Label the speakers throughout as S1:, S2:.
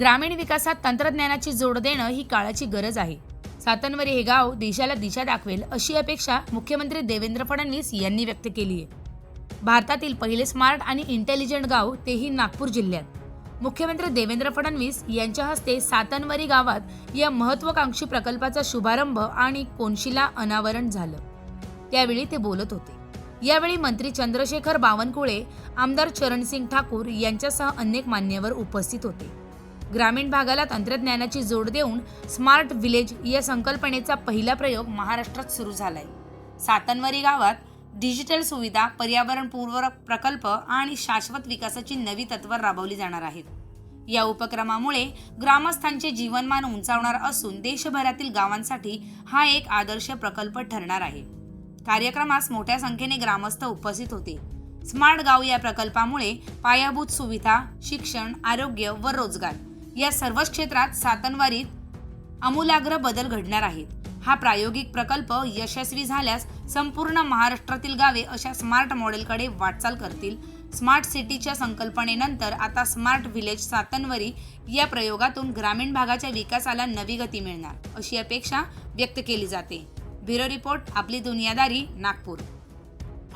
S1: ग्रामीण विकासात तंत्रज्ञानाची जोड देणं ही काळाची गरज आहे. सातनवरी हे गाव देशाला दिशा दाखवेल अशी अपेक्षा मुख्यमंत्री देवेंद्र फडणवीस यांनी व्यक्त केली आहे. भारतातील पहिले स्मार्ट आणि इंटेलिजंट गाव तेही नागपूर जिल्ह्यात. मुख्यमंत्री देवेंद्र फडणवीस यांच्या हस्ते सातनवरी गावात या महत्वाकांक्षी प्रकल्पाचा शुभारंभ आणि कोनशिला अनावरण झालं. त्यावेळी ते बोलत होते. यावेळी मंत्री चंद्रशेखर बावनकुळे आमदार चरणसिंग ठाकूर यांच्यासह अनेक मान्यवर उपस्थित होते. ग्रामीण भागाला तंत्रज्ञानाची जोड देऊन स्मार्ट विलेज या संकल्पनेचा पहिला प्रयोग महाराष्ट्रात सुरू झालाय. सातनवरी गावात डिजिटल सुविधा पर्यावरणपूर्वक प्रकल्प आणि शाश्वत विकासाची नवी तत्व राबवली जाणार आहेत. या उपक्रमामुळे ग्रामस्थांचे जीवनमान उंचावणार असून देशभरातील गावांसाठी हा एक आदर्श प्रकल्प ठरणार आहे. कार्यक्रमास मोठ्या संख्येने ग्रामस्थ उपस्थित होते. स्मार्ट गाव या प्रकल्पामुळे पायाभूत सुविधा शिक्षण आरोग्य व रोजगार या सर्वच क्षेत्रात सातनवारीत आमूलाग्र बदल घडणार आहेत. हा प्रायोगिक प्रकल्प यशस्वी झाल्यास संपूर्ण महाराष्ट्रातील गावे अशा स्मार्ट मॉडेलकडे वाटचाल करतील. स्मार्ट सिटीच्या संकल्पनेनंतर आता स्मार्ट विलेज सातनवरी या प्रयोगातून ग्रामीण भागाच्या विकासाला नवी गती मिळणार अशी अपेक्षा व्यक्त केली जाते. ब्युरो रिपोर्ट आपली दुनियादारी नागपूर.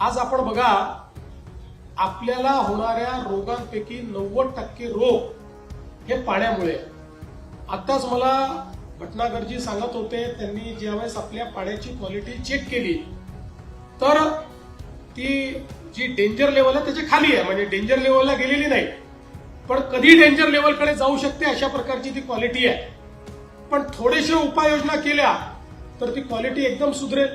S2: आज आपण बघा आपल्याला होणाऱ्या रोगांपैकी नव्वद टक्के रोग हे पाण्यामुळे. आताच मला भटनागरजी सांगत होते त्यांनी ज्यावेळेस आपल्या पाण्याची क्वालिटी चेक केली तर ती जी डेंजर लेवल आहे त्याच्याखाली आहे. म्हणजे डेंजर लेवलला गेलेली नाही. पण कधी डेंजर लेवलकडे जाऊ शकते अशा प्रकारची ती क्वालिटी आहे. पण थोडेशा उपाययोजना केल्या तर ती क्वालिटी एकदम सुधरेल.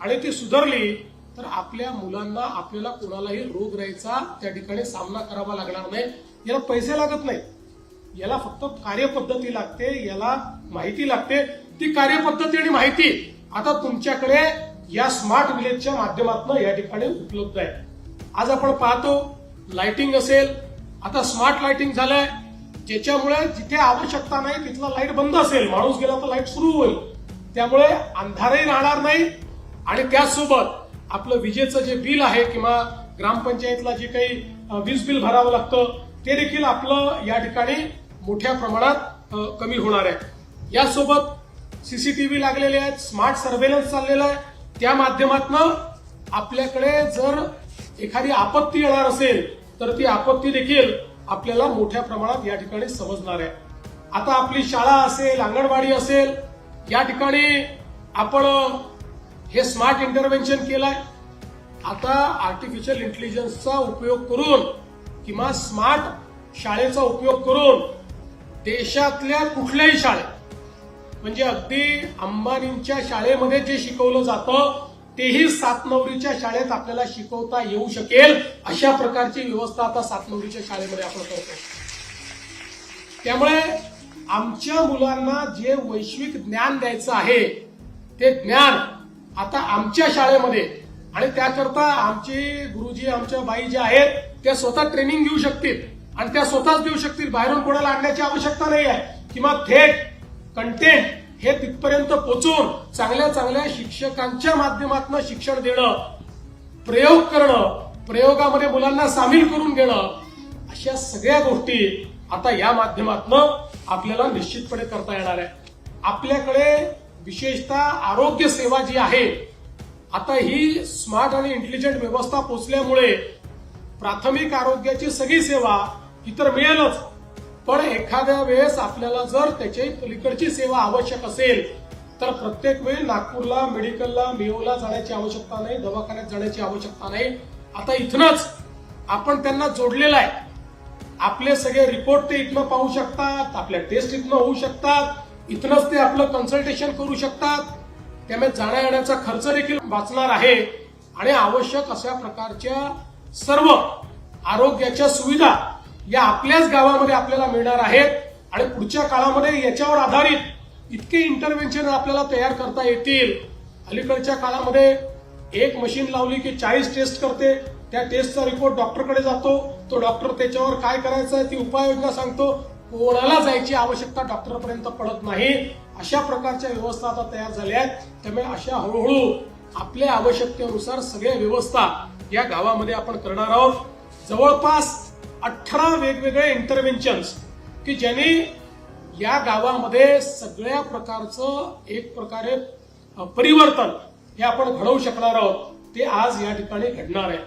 S2: आणि ती सुधारली तर आपल्या मुलांना आपल्याला कोणालाही रोग राहायचा त्या ठिकाणी सामना करावा लागणार नाही. याला पैसे लागत नाहीत. याला फक्त कार्यपद्धती लागते याला माहिती लागते. ती कार्यपद्धती आणि माहिती आता तुमच्याकडे या स्मार्ट विलेजच्या माध्यमातून या ठिकाणी उपलब्ध आहे. आज आपण पाहतो लाइटिंग असेल आता स्मार्ट लाइटिंग झालंय ज्याच्यामुळे जिथे आवश्यकता नाही तिथला लाइट बंद असेल माणूस गेला तर लाइट सुरू होईल. त्यामुळे अंधारही राहणार नाही आणि त्याचसोबत आपलं विजेचं जे बिल आहे किंवा ग्रामपंचायतला जे काही वीज बिल भरावं लागतं ते देखील आपलं या ठिकाणी मोठ्या प्रमाणात कमी होणार आहे. यासोबत सीसीटीव्ही लागलेले आहेत स्मार्ट सर्व्हेलन्स चाललेला आहे. त्या माध्यमातून आपल्याकडे जर एखादी आपत्ती येणार असेल तर ती आपत्ती देखील आपल्याला मोठ्या प्रमाणात या ठिकाणी समजणार आहे. आता आपली शाळा असेल अंगणवाडी असेल या ठिकाणी आपण हे स्मार्ट इंटरव्हेन्शन केलंय. आता आर्टिफिशियल इंटेलिजन्सचा उपयोग करून किंवा स्मार्ट शाळेचा उपयोग करून देशातल्या कुठल्याही शाळेत. म्हणजे अगदी अंबानींच्या शाळेमध्ये जे शिकवलं जातं तेही सातनवरीच्या शाळेत आपल्याला शिकवता येऊ शकेल अशा प्रकारची व्यवस्था आता सातनवरीच्या शाळेमध्ये आपण करतो त्यामुळे आमच्या मुलांना जे वैश्विक ज्ञान द्यायचं आहे ते ज्ञान आता आमच्या शाळेमध्ये आणि त्याकरता आमचे गुरुजी आमच्या बाई जे आहेत त्या स्वतः ट्रेनिंग घेऊ शकतील. आणि त्या स्वतःच देऊ शकतील. बाहेरून कोणाला आणण्याची आवश्यकता नाही आहे. किंवा थेट कंटेंट हे तिथपर्यंत पोचून चांगल्या चांगल्या शिक्षकांच्या माध्यमातून शिक्षण देणं प्रयोग करणं प्रयोगामध्ये मुलांना सामील करून घेणं अशा सगळ्या गोष्टी आता या माध्यमातून आपल्याला निश्चितपणे करता येणार आहे. आपल्याकडे विशेषतः आरोग्य सेवा जी आहे आता ही स्मार्ट आणि इंटेलिजंट व्यवस्था पोचल्यामुळे प्राथमिक आरोग्याची सगळी सेवा इतर मिळेलच. पण एखाद्या वेळेस आपल्याला जर त्याची पलीकडची सेवा आवश्यक असेल तर प्रत्येक वेळी नागपूरला मेडिकलला मेओला जाण्याची आवश्यकता नाही दवाखान्यात जाण्याची आवश्यकता नाही. आता इथनच आपण त्यांना जोडलेलं आहे. आपले सगळे रिपोर्ट ते इथनं पाहू शकतात आपल्या टेस्ट इथनं होऊ शकतात इथनच ते आपलं कन्सल्टेशन करू शकतात. त्यामुळे जाण्या येण्याचा खर्च देखील वाचणार आहे. आणि आवश्यक अशा प्रकारच्या सर्व आरोग्याच्या सुविधा या आपल्याच गावामध्ये आपल्याला मिळणार आहेत आणि पुढच्या काळामध्ये याच्यावर आधारित इतके इंटरव्हेन्शन आपल्याला तयार करता येतील. अलीकडच्या काळामध्ये एक मशीन लावली की चाळीस टेस्ट करते. त्या टेस्टचा रिपोर्ट डॉक्टरकडे जातो. तो डॉक्टर त्याच्यावर काय करायचं आहे ती उपाययोजना सांगतो. कोणाला जायची आवश्यकता डॉक्टरपर्यंत पडत नाही. अशा प्रकारच्या व्यवस्था आता तयार झाल्या आहेत. त्यामुळे अशा हळूहळू आपल्या आवश्यकतेनुसार सगळ्या व्यवस्था या गावामध्ये आपण करणार आहोत. जवळपास अठरा वेगवेगळे इंटरव्हेन्शन्स की ज्याने या गावामध्ये सगळ्या प्रकारचं एक प्रकारे परिवर्तन हे आपण घडवू शकणार आहोत ते आज या ठिकाणी घडणार आहे.